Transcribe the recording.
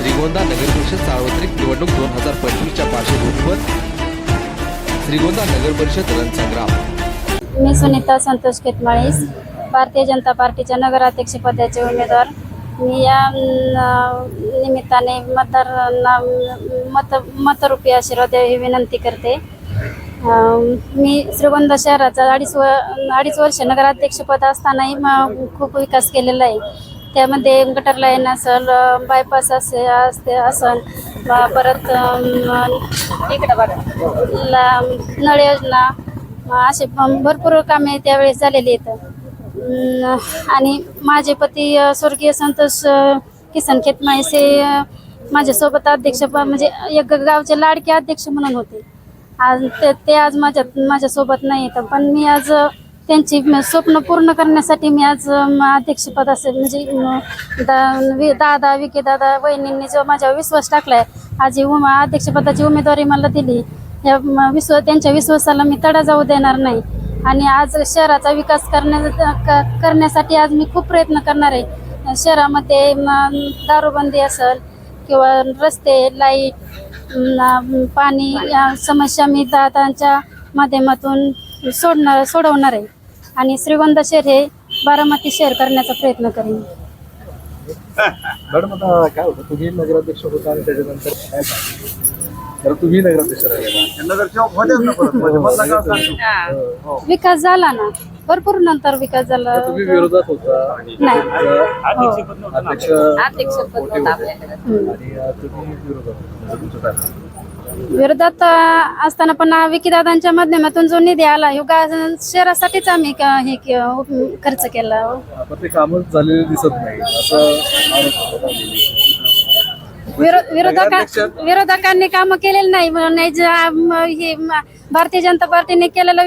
श्रीगोंदा नगरपरिषद सार्वत्रिक निवडणूक दोन हजार पंचवीसच्या पार्श्वभूमीवर श्रीगोंदा नगरपरिषद रणसंग्राम मी सुनीता संतोष केतमाळीस भारतीय जनता पार्टीच्या नगराध्यक्ष पदाचे उमेदवार. मी या निमित्ताने मतदारांना मत मतरूपी आशीर्वाद ही विनंती करते. मी श्रीगोंदा शहराचा अडीच व अडीच वर्ष नगराध्यक्षपद असतानाही खूप विकास केलेला आहे. त्यामध्ये गटर लाईन असेल बायपास असे असते असन परत इकडं बघा. ला नळ योजना असे भरपूर कामे त्यावेळेस झालेली आहेत. आणि माझे पती स्वर्गीय संतोष किसन खेतमाळीस हे माझ्यासोबत अध्यक्ष म्हणजे एक गावचे लाडके अध्यक्ष म्हणून होते. आज ते ते आज माझ्या माझ्यासोबत नाही येतं पण मी आज त्यांची स्वप्न पूर्ण करण्यासाठी मी आज अध्यक्षपद असेल. म्हणजे दा- वि- दादा विके दादा वहिनींनी जो माझ्यावर विश्वास टाकलाय आज ही उमा अध्यक्षपदाची उमेदवारी मला दिली. या विश्व त्यांच्या विश्वासाला मी तडा जाऊ देणार नाही. आणि आज शहराचा विकास करण्या क- करण्यासाठी आज मी खूप प्रयत्न करणार आहे. शहरामध्ये दारूबंदी असेल किंवा रस्ते लाइट पाणी या समस्या मी दादांच्या माध्यमातून सोडणार सोडवणार आहे. आणि श्रीगोंदा शहर हे बारामती शहर करण्याचा प्रयत्न करेन मॅडम आता काय होतं तुम्ही नगराध्यक्ष होता आणि त्याच्यानंतर काय झालं? तर तुम्ही नगराध्यक्ष राहिला म्हणजे हो. विकास झाला ना भरपूर नंतर विकास झाला तुम्ही विरोधात होता नाही हो. अध्यक्ष अध्यक्षपद मोठे होतं होते. हम्म. आणि अं, तुम्ही विरोधात होता. तुमचं काय म्हणणं? विरोधात असताना पण विकीदादांच्या माध्यमातून जो निधी आला ह्यो गा शहरासाठीच आम्ही क- हे के- खर्च केला ते कामच झालेले दिसत नाही असं आरोप होता नेहमी. विरो- विरोधका नगराध्यक्ष- विरोधकांनी कामं केलेली नाही हे हे म- भारतीय जनता पार्टीने केलेलं